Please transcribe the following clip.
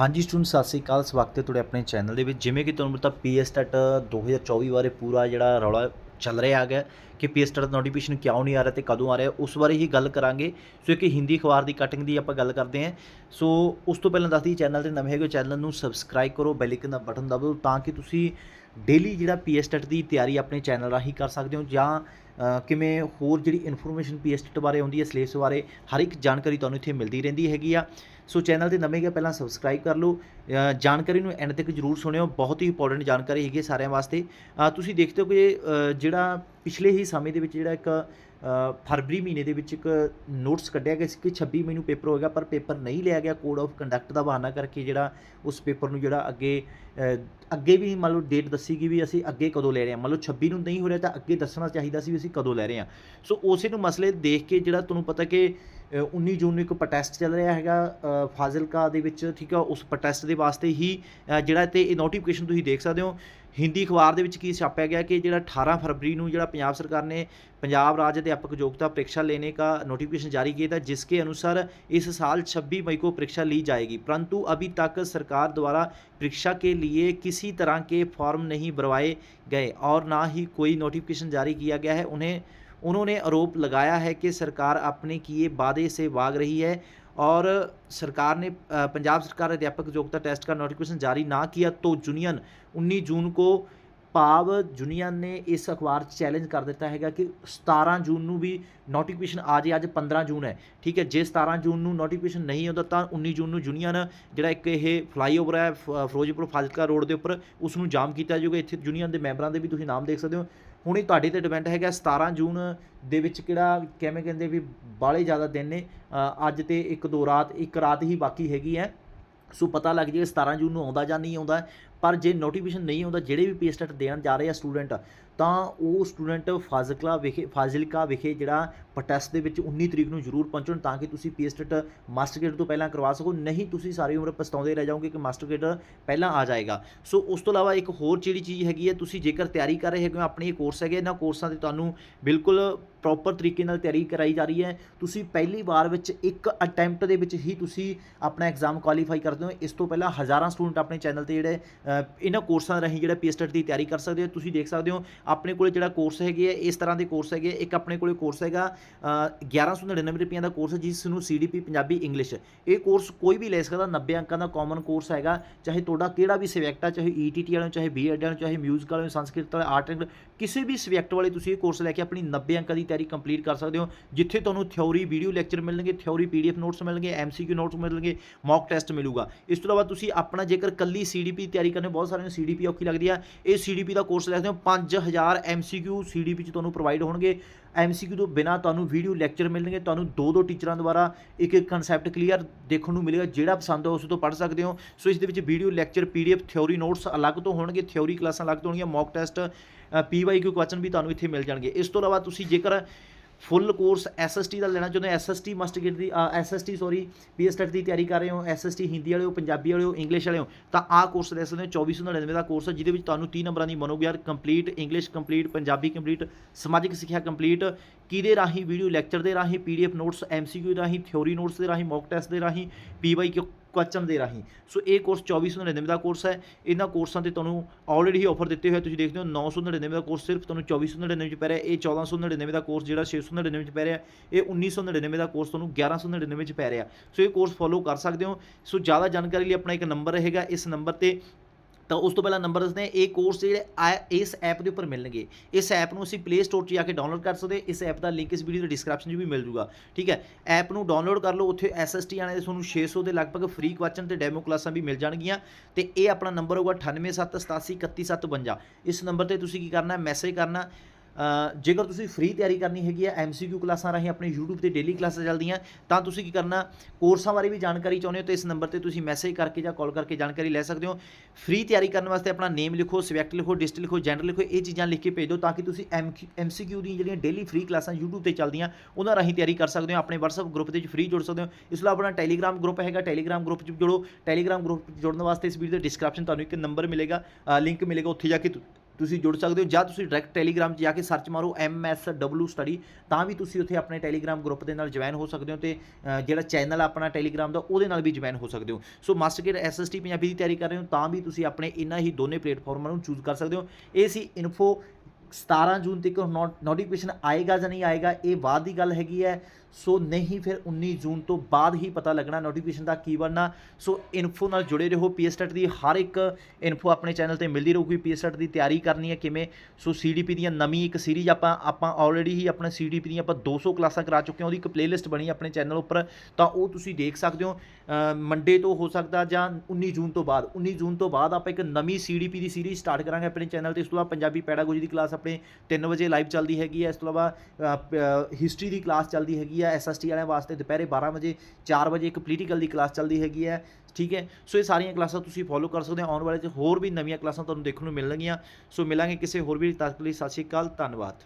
ਹਾਂਜੀ ਸਟੂਡੈਂਟ, ਸਤਿ ਸ੍ਰੀ ਅਕਾਲ। ਸਵਾਗਤ ਹੈ ਤੁਹਾਡੇ ਆਪਣੇ ਚੈਨਲ ਦੇ ਵਿੱਚ ਜਿਵੇਂ ਕਿ ਤੁਹਾਨੂੰ ਪਤਾ ਪੀਐਸ ਟੈਟ 2024 ਬਾਰੇ ਪੂਰਾ ਜਿਹੜਾ ਰੌਲਾ ਚੱਲ ਰਿਹਾ ਹੈਗਾ ਕਿ ਪੀਐਸ ਟੈਟ ਦਾ ਨੋਟੀਫਿਕੇਸ਼ਨ ਕਿਉਂ ਨਹੀਂ ਆ ਰਿਹਾ ਤੇ ਕਦੋਂ ਆ ਰਿਹਾ, ਉਸ ਬਾਰੇ ਹੀ ਗੱਲ ਕਰਾਂਗੇ। ਸੋ ਇੱਕ ਹਿੰਦੀ ਅਖਬਾਰ ਦੀ ਕਟਿੰਗ ਦੀ ਆਪਾਂ ਗੱਲ ਕਰਦੇ ਹਾਂ। ਸੋ ਉਸ ਤੋਂ ਪਹਿਲਾਂ ਦੱਸਦੀ ਚੈਨਲ ਤੇ ਨਵੇਂ ਹੈਗੇ ਚੈਨਲ ਨੂੰ ਸਬਸਕ੍ਰਾਈਬ ਕਰੋ ਬੈਲ ਆਈਕਨ ਦਾ ਬਟਨ ਦਬਾਓ ਤਾਂ ਕਿ ਤੁਸੀਂ ਡੇਲੀ ਜਿਹੜਾ ਪੀਐਸ ਟੈਟ ਦੀ ਤਿਆਰੀ ਆਪਣੇ ਚੈਨਲ ਰਾਹੀਂ ਕਰ ਸਕਦੇ ਹੋ ਜਾਂ ਕਿਵੇਂ ਹੋਰ ਜਿਹੜੀ ਇਨਫੋਰਮੇਸ਼ਨ ਪੀਐਸ ਟੈਟ ਬਾਰੇ ਆਉਂਦੀ ਹੈ ਸਿਲੇਬਸ ਬਾਰੇ ਹਰ ਇੱਕ ਜਾਣਕਾਰੀ ਤੁਹਾਨੂੰ ਇੱਥੇ ਮਿਲਦੀ ਰਹਿੰਦੀ ਹੈਗੀ ਆ। ਸੋ ਚੈਨਲ ਤੇ ਨਵੇਂ ਗਿਆ ਪਹਿਲਾਂ ਸਬਸਕ੍ਰਾਈਬ ਕਰ ਲਓ। ਜਾਣਕਾਰੀ ਨੂੰ ਐਂਡ ਤੱਕ ਜਰੂਰ ਸੁਣਿਓ। ਬਹੁਤ ਹੀ ਇੰਪੋਰਟੈਂਟ ਜਾਣਕਾਰੀ ਹੈਗੀ ਹੈ ਸਾਰਿਆਂ ਵਾਸਤੇ। ਤੁਸੀਂ ਦੇਖਦੇ ਹੋ ਕਿ ਜਿਹੜਾ ਪਿਛਲੇ ਹੀ ਸਮੇਂ ਦੇ ਵਿੱਚ ਜਿਹੜਾ ਇੱਕ ਫਰਵਰੀ ਮਹੀਨੇ ਦੇ ਵਿੱਚ ਇੱਕ ਨੋਟਿਸ ਕੱਢਿਆ ਗਿਆ ਸੀ ਕਿ 26 ਮਈ ਨੂੰ ਪੇਪਰ ਹੋਏਗਾ ਪਰ ਪੇਪਰ ਨਹੀਂ ਲਿਆ ਗਿਆ। ਕੋਡ ਆਫ ਕੰਡਕਟ ਦਾ ਬਹਾਨਾ ਕਰਕੇ ਜਿਹੜਾ ਉਸ ਪੇਪਰ ਨੂੰ ਜਿਹੜਾ ਅੱਗੇ ਅੱਗੇ ਵੀ ਮੰਨ ਲਓ ਡੇਟ ਦੱਸੀ ਗਈ ਵੀ ਅਸੀਂ ਅੱਗੇ ਕਦੋਂ ਲੈ ਰਹੇ ਹਾਂ। ਮੰਨ ਲਓ 26 ਨੂੰ ਨਹੀਂ ਹੋ ਰਿਹਾ ਤਾਂ ਅੱਗੇ ਦੱਸਣਾ ਚਾਹੀਦਾ ਸੀ ਵੀ ਅਸੀਂ ਕਦੋਂ ਲੈ ਰਹੇ ਹਾਂ। ਸੋ ਉਸੇ ਨੂੰ ਮਸਲੇ ਦੇਖ ਕੇ ਜਿਹੜਾ ਤੁਹਾਨੂੰ ਪਤਾ ਕਿ ਅ, 19 ਜੂਨ ਨੂੰ ਇੱਕ ਪ੍ਰੋਟੈਸਟ ਚੱਲ ਰਿਹਾ ਹੈਗਾ ਫਾਜ਼ਿਲਕਾ ਦੇ ਵਿੱਚ ਠੀਕ ਆ ਉਸ ਪ੍ਰੋਟੈਸਟ ਦੇ ਵਾਸਤੇ ਹੀ ਜਿਹੜਾ ਤੇ ਇਹ ਨੋਟੀਫਿਕੇਸ਼ਨ ਤੁਸੀਂ ਦੇਖ ਸਕਦੇ ਹੋ। ਹਿੰਦੀ ਅਖਬਾਰ ਦੇ ਵਿੱਚ ਕੀ ਛਾਪਿਆ ਗਿਆ ਕਿ ਜਿਹੜਾ 18 फरवरी ਨੂੰ ਜਿਹੜਾ ਪੰਜਾਬ सरकार ने पंजाब राज्य अध्यापक योग्यता परीक्षा लेने का नोटिफिकेशन जारी किया था जिसके अनुसार इस साल 26 मई को परीक्षा ली जाएगी परंतु अभी तक सरकार द्वारा परीक्षा के लिए किसी तरह के फॉर्म नहीं भरवाए गए और ना ही कोई नोटिफिकेशन जारी किया गया है उन्हें उन्होंने आरोप लगाया है कि सरकार अपने किए वादे से भाग रही है और सरकार ने अ, पंजाब सरकार अध्यापक योग्यता टेस्ट का नोटिफिकेशन जारी ना किया तो यूनियन 19 जून को ਭਾਵ ਯੂਨੀਅਨ ਨੇ ਇਸ ਅਖਬਾਰ 'ਚ ਚੈਲੰਜ ਕਰ ਦਿੱਤਾ ਹੈਗਾ ਕਿ 17 ਜੂਨ ਨੂੰ ਵੀ ਨੋਟੀਫਿਕੇਸ਼ਨ ਆ ਜੇ ਅੱਜ 15 ਜੂਨ ਹੈ ਠੀਕ ਹੈ ਜੇ 17 ਜੂਨ ਨੂੰ ਨੋਟੀਫਿਕੇਸ਼ਨ ਨਹੀਂ ਆਉਂਦਾ ਤਾਂ 19 ਜੂਨ ਨੂੰ ਯੂਨੀਅਨ ਜਿਹੜਾ ਇੱਕ ਇਹ ਫਲਾਈਓਵਰ ਹੈ ਫ- ਫਿਰੋਜ਼ਪੁਰ ਫਾਜ਼ਿਲਕਾ ਰੋਡ ਦੇ ਉੱਪਰ ਉਸ ਨੂੰ ਜਾਮ ਕੀਤਾ ਜਾਊਗਾ ਇੱਥੇ ਯੂਨੀਅਨ ਦੇ ਮੈਂਬਰਾਂ ਦੇ ਵੀ ਤੁਸੀਂ ਨਾਮ ਦੇਖ ਸਕਦੇ ਹੋ ਹੁਣ ਇਹ ਤੁਹਾਡੇ ਤੇ ਡਿਪੈਂਡ ਹੈਗਾ 17 ਜੂਨ ਦੇ ਵਿੱਚ ਕਿਹੜਾ, ਕਿਵੇਂ ਕਹਿੰਦੇ ਵੀ ਬਾਹਲੇ ਜ਼ਿਆਦਾ ਦਿਨ ਨੇ ਅੱਜ ਤੇ ਇੱਕ ਦੋ ਰਾਤ, ਇੱਕ ਰਾਤ ਹੀ ਬਾਕੀ ਹੈਗੀ ਹੈ। ਸੋ ਪਤਾ ਲੱਗ ਜਾਏਗਾ 17 ਜੂਨ ਨੂੰ ਆਉਂਦਾ ਜਾਂ ਨਹੀਂ ਆਉਂਦਾ ਪਰ ਜੇ ਨੋਟੀਫਿਕੇਸ਼ਨ ਨਹੀਂ ਆਉਂਦਾ ਜਿਹੜੇ ਵੀ ਪੀ ਦੇਣ ਜਾ ਰਹੇ ਆ ਸਟੂਡੈਂਟ ਤਾਂ ਉਹ ਸਟੂਡੈਂਟ ਫਾਜ਼ਿਲਕਾ ਵਿਖੇ ਫਾਜ਼ਿਲਕਾ ਵਿਖੇ ਜਿਹੜਾ ਪ੍ਰੋਟੈਸਟ ਦੇ ਵਿੱਚ 19 ਤਰੀਕ ਨੂੰ ਜ਼ਰੂਰ ਪਹੁੰਚਣ ਤਾਂ ਕਿ ਤੁਸੀਂ ਪੀ ਮਾਸਟਰ ਗ੍ਰੇਡ ਤੋਂ ਪਹਿਲਾਂ ਕਰਵਾ ਸਕੋ। ਨਹੀਂ, ਤੁਸੀਂ ਸਾਰੀ ਉਮਰ ਪਛਤਾਉਂਦੇ ਰਹਿ ਜਾਓਗੇ ਕਿ ਮਾਸਟਰ ਗ੍ਰੇਡ ਪਹਿਲਾਂ ਆ ਜਾਏਗਾ। ਸੋ ਉਸ ਤੋਂ ਇਲਾਵਾ ਇੱਕ ਹੋਰ ਜਿਹੜੀ ਚੀਜ਼ ਹੈਗੀ ਹੈ, ਤੁਸੀਂ ਜੇਕਰ ਤਿਆਰੀ ਕਰ ਰਹੇ ਹੈਗੇ ਹੋ, ਆਪਣੇ ਇਹ ਕੋਰਸ ਹੈਗੇ ਇਹਨਾਂ ਕੋਰਸਾਂ ਤੇ ਤੁਹਾਨੂੰ ਬਿਲਕੁਲ ਪ੍ਰੋਪਰ ਤਰੀਕੇ ਨਾਲ ਤਿਆਰੀ ਕਰਾਈ ਜਾ ਰਹੀ ਹੈ। ਤੁਸੀਂ ਪਹਿਲੀ ਵਾਰ ਵਿੱਚ ਇੱਕ ਅਟੈਂਪਟ ਦੇ ਵਿੱਚ ਹੀ ਤੁਸੀਂ ਆਪਣਾ ਐਗਜ਼ਾਮ ਕੁਆਲੀਫਾਈ ਕਰਦੇ ਹੋ। ਇਸ ਤੋਂ ਪਹਿਲਾਂ ਹਜ਼ਾਰਾਂ ਸਟੂਡੈਂਟ ਆਪਣੇ ਚੈਨਲ ਤੇ ਜਿਹੜੇ ਇਹਨਾਂ ਕੋਰਸਾਂ ਰਾਹੀਂ ਜਿਹੜਾ ਪੀਐਸਟੈਟ ਦੀ ਤਿਆਰੀ ਕਰ ਸਕਦੇ ਹੋ। ਤੁਸੀਂ ਦੇਖ ਸਕਦੇ ਹੋ ਆਪਣੇ ਕੋਲੇ ਜਿਹੜਾ ਕੋਰਸ ਹੈਗੇ ਹੈ ਇਸ ਤਰ੍ਹਾਂ ਦੇ ਕੋਰਸ ਹੈਗੇ ਇੱਕ ਆਪਣੇ ਕੋਲੇ ਕੋਰਸ ਹੈਗਾ ਅ, 1199 ਰੁਪਈਆ ਦਾ ਕੋਰਸ ਜਿਸ ਨੂੰ ਸੀਡੀਪੀ ਪੰਜਾਬੀ ਇੰਗਲਿਸ਼ ਇਹ ਕੋਰਸ ਕੋਈ ਵੀ ਲੈ ਸਕਦਾ 90 ਅੰਕਾਂ ਦਾ ਕਾਮਨ ਕੋਰਸ ਹੈਗਾ। ਚਾਹੇ ਤੁਹਾਡਾ ਕਿਹੜਾ ਵੀ ਸਬਜੈਕਟ ਆ ਚਾਹੇ ਈਟੀਟੀ ਵਾਲਿਆਂ ਨੂੰ ਚਾਹੇ ਬੀਐਡ ਵਾਲਿਆਂ ਨੂੰ ਚਾਹੇ ਮਿਊਜ਼ਿਕ ਵਾਲਿਆਂ ਸੰਸਕ੍ਰਿਤ ਵਾਲੇ ਆਰਟ ਐਂਡ ਕਿਸੇ ਵੀ ਸਬਜੈਕਟ ਵਾਲੇ ਤੁਸੀਂ ਇਹ ਕੋਰਸ ਲੈ ਕੇ ਆਪਣੀ 90 ਅੰਕਾਂ ਦੀ ਤਿਆਰੀ ਕੰਪਲੀਟ ਕਰ ਸਕਦੇ ਹੋ, ਜਿੱਥੇ ਤੁਹਾਨੂੰ ਥਿਉਰੀ ਵੀਡੀਓ ਲੈਕਚਰ ਮਿਲਣਗੇ ਥਿਉਰੀ ਪੀਡੀਐਫ ਨੋਟਸ ਮਿਲਣਗੇ ਐਮਸੀਕਿਊ ਨੋਟਸ ਮਿਲਣਗੇ ਮੌਕ ਟੈਸਟ ਮਿਲੂਗਾ। ਇਸ ਤੋਂ ਇਲਾਵਾ ਤੁਸੀਂ ਆਪਣਾ ਜੇਕਰ ਕੱਲੀ ਸੀਡੀਪੀ ਤਿਆਰੀ ਕਰਨੇ, ਬਹੁਤ ਸਾਰਿਆਂ ਨੂੰ ਸੀਡੀਪੀ ਔਖੀ ਲੱਗਦੀ ਆ। ਇਹ ਸੀਡੀਪੀ ਦਾ ਕੋਰਸ ਲੈ ਸਕਦੇ ਹੋ 5000 ਐਮਸੀਕਿਊ ਸੀਡੀਪੀ ਚ ਤੁਹਾਨੂੰ ਪ੍ਰੋਵਾਈਡ ਹੋਣਗੇ। ਐਮਸੀਕਿਊ ਤੋਂ ਬਿਨਾ ਤੁਹਾਨੂੰ ਵੀਡੀਓ ਲੈਕਚਰ ਮਿਲਣਗੇ, ਤੁਹਾਨੂੰ ਦੋ ਦੋ ਟੀਚਰਾਂ ਦੁਆਰਾ ਇੱਕ ਇੱਕ ਕਨਸੈਪਟ ਕਲੀਅਰ ਦੇਖਣ ਨੂੰ ਮਿਲੇਗਾ, ਜਿਹੜਾ ਪਸੰਦ ਹੋ ਉਸ ਤੋਂ ਪੜ੍ਹ ਸਕਦੇ ਹੋ। ਸੋ ਇਸ ਦੇ ਵਿੱਚ video lecture PDF theory notes ਅਲੱਗ ਤੋਂ ਹੋਣਗੇ ਥਿਉਰੀ ਕਲਾਸਾਂ ਅਲੱਗ ਤੋਂ ਹੋਣਗੀਆਂ ਮੌਕ ਟੈਸਟ ਪੀਵਾਈਕਿਊ ਕੁਐਸਚਨ ਵੀ ਤੁਹਾਨੂੰ ਇੱਥੇ ਮਿਲ ਜਾਣਗੇ। ਇਸ ਤੋਂ ਇਲਾਵਾ ਤੁਸੀਂ ਜੇਕਰ ਫੁੱਲ ਕੋਰਸ ਐਸਐਸਟੀ ਦਾ ਲੈਣਾ ਚਾਹੁੰਦੇ ਹੋ ਐਸਐਸਟੀ ਮਸਟ ਗੇਟ ਦੀ ਐਸਐਸਟੀ ਸੌਰੀ ਪੀਐਸਟੈਟ ਦੀ ਤਿਆਰੀ ਕਰ ਰਹੇ ਹੋ ਐਸਐਸਟੀ ਹਿੰਦੀ ਵਾਲੇ ਹੋ, ਪੰਜਾਬੀ ਵਾਲੇ ਹੋ ਇੰਗਲਿਸ਼ ਵਾਲੇ ਹੋ, ਤਾਂ ਆਹ ਕੋਰਸ ਲੈ ਸਕਦੇ ਹੋ 2499 ਦਾ ਕੋਰਸ ਹੈ, ਜਿਹਦੇ ਵਿੱਚ ਤੁਹਾਨੂੰ 30 ਨੰਬਰਾਂ ਦੀ ਮਨੋਵਿਹਾਰ complete English complete Punjabi complete ਸਮਾਜਿਕ ਸਿੱਖਿਆ ਕੰਪਲੀਟ ਕਿਹਦੇ ਰਾਹੀਂ ਵੀਡੀਓ ਲੈਕਚਰ ਦੇ ਰਾਹੀਂ ਪੀਡੀਐਫ ਨੋਟਸ ਐਮਸੀਕਿਊ ਰਾਹੀਂ ਥਿਉਰੀ ਨੋਟਸ ਦੇ ਰਾਹੀਂ ਮੌਕ ਟੈਸਟ ਦੇ ਰਾਹੀਂ ਪੀਵਾਈ ਕੁਐਸਚਨ ਦੇ ਰਾਹੀਂ। ਸੋ ਇਹ ਕੋਰਸ 2499 ਦਾ ਕੋਰਸ ਹੈ। ਇਹਨਾਂ ਕੋਰਸਾਂ ਤੇ ਤੁਹਾਨੂੰ ਆਲਰੇਡੀ ਹੀ ਆਫਰ ਦਿੱਤੇ ਹੋਏ ਤੁਸੀਂ ਦੇਖਦੇ ਹੋ 999 ਦਾ ਕੋਰਸ ਸਿਰਫ ਤੁਹਾਨੂੰ 2499 ਚ ਪੈ ਰਿਹਾ। ਇਹ 1499 ਦਾ ਕੋਰਸ ਜਿਹੜਾ 699 ਚ ਪੈ ਰਿਹਾ, ਇਹ 1999 ਦਾ ਕੋਰਸ ਤੁਹਾਨੂੰ 1199 ਚ ਪੈ ਰਿਹਾ। ਸੋ ਇਹ ਕੋਰਸ ਫੋਲੋ ਕਰ ਸਕਦੇ ਹੋ। ਸੋ ਜ਼ਿਆਦਾ ਜਾਣਕਾਰੀ ਲਈ ਆਪਣਾ ਇੱਕ ਨੰਬਰ ਰਹੇਗਾ। ਇਸ ਨੰਬਰ ਤੇ ਤਾਂ ਉਸ ਤੋਂ ਪਹਿਲਾਂ ਨੰਬਰ ਦੱਸਦੇ ਹਾਂ ਇਹ ਕੋਰਸ ਜਿਹੜੇ ਆ, ਇਸ ਐਪ ਦੇ ਉੱਪਰ ਮਿਲਣਗੇ। ਇਸ ਐਪ ਨੂੰ ਅਸੀਂ ਪਲੇ ਸਟੋਰ 'ਚ ਜਾ ਕੇ ਡਾਊਨਲੋਡ ਕਰ ਸਕਦੇ ਇਸ ਐਪ ਦਾ ਲਿੰਕ ਇਸ ਵੀਡੀਓ ਦੇ ਡਿਸਕ੍ਰਿਪਸ਼ਨ 'ਚ ਵੀ ਮਿਲ ਜੂਗਾ। ਠੀਕ ਹੈ? ਐਪ ਨੂੰ ਡਾਊਨਲੋਡ ਕਰ ਲਓ। ਉੱਥੇ ਐਸਐਸਟੀ ਆਣੇ ਦੇ ਤੁਹਾਨੂੰ 600 ਦੇ ਲਗਭਗ ਫ੍ਰੀ ਕੁਐਸਚਨ ਤੇ ਡੈਮੋ ਕਲਾਸਾਂ ਵੀ ਮਿਲ ਜਾਣਗੀਆਂ। ਤੇ ਇਹ ਆਪਣਾ ਨੰਬਰ ਹੋਊਗਾ 9878871752 ਇਸ ਨੰਬਰ ਤੇ ਤੁਸੀਂ ਕੀ ਕਰਨਾ ਹੈ? ਮੈਸੇਜ ਕਰਨਾ ਜੇਕਰ ਤੁਸੀਂ ਫ੍ਰੀ ਤਿਆਰੀ ਕਰਨੀ ਹੈਗੀ ਹੈ ਐਮਸੀਕਿਊ ਕਲਾਸਾਂ ਰਾਹੀਂ ਆਪਣੇ YouTube ਤੇ ਡੇਲੀ ਕਲਾਸਾਂ ਚੱਲਦੀਆਂ, ਤਾਂ ਤੁਸੀਂ ਕੀ ਕਰਨਾ ਕੋਰਸਾਂ ਬਾਰੇ ਵੀ ਜਾਣਕਾਰੀ ਚਾਹੁੰਦੇ ਹੋ ਤਾਂ ਇਸ ਨੰਬਰ ਤੇ ਤੁਸੀਂ ਮੈਸੇਜ ਕਰਕੇ ਜਾਂ ਕਾਲ ਕਰਕੇ ਜਾਣਕਾਰੀ ਲੈ ਸਕਦੇ ਹੋ। ਫ੍ਰੀ ਤਿਆਰੀ ਕਰਨ ਵਾਸਤੇ ਆਪਣਾ ਨੇਮ ਲਿਖੋ ਸਬਜੈਕਟ ਲਿਖੋ ਡਿਸਟ੍ਰਿਕਟ ਲਿਖੋ ਜੈਂਡਰ ਲਿਖੋ, ਇਹ ਚੀਜ਼ਾਂ ਲਿਖ ਕੇ ਭੇਜ ਦਿਓ ਤਾਂ ਕਿ ਤੁਸੀਂ ਐਮਸੀਕਿਊ ਦੀਆਂ ਜਿਹੜੀਆਂ ਡੇਲੀ ਫ੍ਰੀ ਕਲਾਸਾਂ YouTube ਤੇ ਚੱਲਦੀਆਂ, ਉਹਨਾਂ ਰਾਹੀਂ ਤਿਆਰੀ ਕਰ ਸਕਦੇ ਹੋ, ਆਪਣੇ WhatsApp ਗਰੁੱਪ ਦੇ ਵਿੱਚ ਫ੍ਰੀ ਜੁੜ ਸਕਦੇ ਹੋ। ਇਸ ਲਈ ਆਪਣਾ ਟੈਲੀਗ੍ਰਾਮ ਗਰੁੱਪ ਹੈਗਾ ਟੈਲੀਗ੍ਰਾਮ ਗਰੁੱਪ 'ਚ ਜੁੜੋ। ਟੈਲੀਗ੍ਰਾਮ ਗਰੁੱਪ ਜੁੜਨ ਵਾਸਤੇ ਇਸ ਵੀਡੀਓ ਦੇ ਡਿਸਕ੍ਰਿਪਸ਼ਨ ਤੁਹਾਨੂੰ ਇੱਕ ਨੰਬਰ ਮਿਲੇਗਾ ਲਿੰਕ ਮਿਲੇਗਾ, ਉੱਥੇ ਜਾ ਕੇ ਤੁਸੀਂ ਜੁੜ ਸਕਦੇ ਹੋ ਜਾਂ ਤੁਸੀਂ ਡਾਇਰੈਕਟ ਟੈਲੀਗ੍ਰਾਮ 'ਚ ਜਾ ਕੇ ਸਰਚ ਮਾਰੋ MSW ਸਟੱਡੀ ਤਾਂ ਵੀ ਤੁਸੀਂ ਉੱਥੇ ਆਪਣੇ ਟੈਲੀਗ੍ਰਾਮ ਗਰੁੱਪ ਦੇ ਨਾਲ ਜੁਆਇਨ ਹੋ ਸਕਦੇ ਹੋ ਤੇ ਜਿਹੜਾ ਚੈਨਲ ਆਪਣਾ ਟੈਲੀਗ੍ਰਾਮ ਦਾ, ਉਹਦੇ ਨਾਲ ਵੀ ਜੁਆਇਨ ਹੋ ਸਕਦੇ ਹੋ। So master gate SST Punjabi ਦੀ ਤਿਆਰੀ ਕਰ ਰਹੇ ਹੋ, ਤਾਂ ਵੀ ਤੁਸੀਂ ਆਪਣੇ ਇਹਨਾਂ ਹੀ ਦੋਨੇ ਪਲੇਟਫਾਰਮਾਂ ਨੂੰ ਚੂਜ਼ ਕਰ ਸਕਦੇ ਹੋ। ਇਹ ਸੀ ਇਨਫੋ 17 ਜੂਨ ਤੱਕ ਨੋਟੀਫਿਕੇਸ਼ਨ ਆਏਗਾ ਜਾਂ ਨਹੀਂ ਆਏਗਾ, ਇਹ ਬਾਅਦ ਦੀ ਗੱਲ ਹੈਗੀ ਹੈ। ਸੋ ਨਹੀਂ, ਫਿਰ 19 ਜੂਨ ਤੋਂ ਬਾਅਦ ਹੀ ਪਤਾ ਲੱਗਣਾ ਨੋਟੀਫਿਕੇਸ਼ਨ ਦਾ ਕੀ ਬਣਨਾ। ਸੋ ਇਨਫੋ ਨਾਲ ਜੁੜੇ ਰਹੋ ਪੀਐਸਟੈਟ ਦੀ, ਹਰ ਇੱਕ ਇਨਫੋ ਆਪਣੇ ਚੈਨਲ ਤੇ ਮਿਲਦੀ ਰਹੂਗੀ। ਪੀਐਸਟੈਟ ਦੀ ਤਿਆਰੀ ਕਰਨੀ ਹੈ ਕਿਵੇਂ? ਸੋ ਸੀਡੀਪੀ ਦੀਆਂ ਨਵੀਂ ਇੱਕ ਸੀਰੀਜ਼ ਆਪਾਂ ਆਪਾਂ ਆਲਰੇਡੀ ਹੀ ਆਪਣੇ ਸੀਡੀਪੀ ਦੀਆਂ ਆਪਾਂ 200 ਕਲਾਸਾਂ ਕਰਾ ਚੁੱਕੇ ਹਾਂ। ਉਹਦੀ ਇੱਕ ਪਲੇਲਿਸਟ ਬਣੀ ਆਪਣੇ ਚੈਨਲ ਉੱਪਰ। ਤਾਂ ਉਹ ਤੁਸੀਂ ਦੇਖ ਸਕਦੇ ਹੋ। ਮੰਡੇ ਤੋਂ ਹੋ ਸਕਦਾ ਜਾਂ 19 ਜੂਨ ਤੋਂ ਬਾਅਦ। 19 ਜੂਨ ਤੋਂ ਬਾਅਦ ਆਪਾਂ ਇੱਕ ਨਵੀਂ ਸੀਡੀਪੀ ਦੀ ਸੀਰੀਜ਼ ਸਟਾਰਟ ਕਰਾਂਗੇ ਆਪਣੇ ਚੈਨਲ ਤੇ। ਇਸ ਤੋਂ ਬਾਅਦ ਪੰਜਾਬੀ ਪੈਡਾਗੋਜੀ ਦੀ ਕਲਾਸ ਆਪਣੇ 3 ਵਜੇ ਲਾਈਵ ਚੱਲਦੀ ਹੈਗੀ ਹੈ। ਇਸ ਤੋਂ ਇਲਾਵਾ ਹਿਸਟਰੀ ਦੀ ਕਲਾਸ ਚੱਲਦੀ ਹੈਗੀ ਹੈ ਐਸਐਸਟੀ ਵਾਲਿਆਂ ਵਾਸਤੇ ਦੁਪਹਿਰੇ 12 ਵਜੇ 4 ਵਜੇ ਇੱਕ ਪੋਲੀਟੀਕਲ ਦੀ ਕਲਾਸ ਚੱਲਦੀ ਹੈਗੀ ਹੈ, ਠੀਕ ਹੈ? ਸੋ ਇਹ ਸਾਰੀਆਂ ਕਲਾਸਾਂ ਤੁਸੀਂ ਫੋਲੋ ਕਰ ਸਕਦੇ ਹੋ। ਆਉਣ ਵਾਲੇ 'ਚ ਹੋਰ ਵੀ ਨਵੀਆਂ ਕਲਾਸਾਂ ਤੁਹਾਨੂੰ ਦੇਖਣ ਨੂੰ ਮਿਲਣਗੀਆਂ। ਸੋ ਮਿਲਾਂਗੇ ਕਿਸੇ ਹੋਰ ਵੀ ਤੱਕ ਲਈ। ਸਤਿ ਸ਼੍ਰੀ ਅਕਾਲ, ਧੰਨਵਾਦ।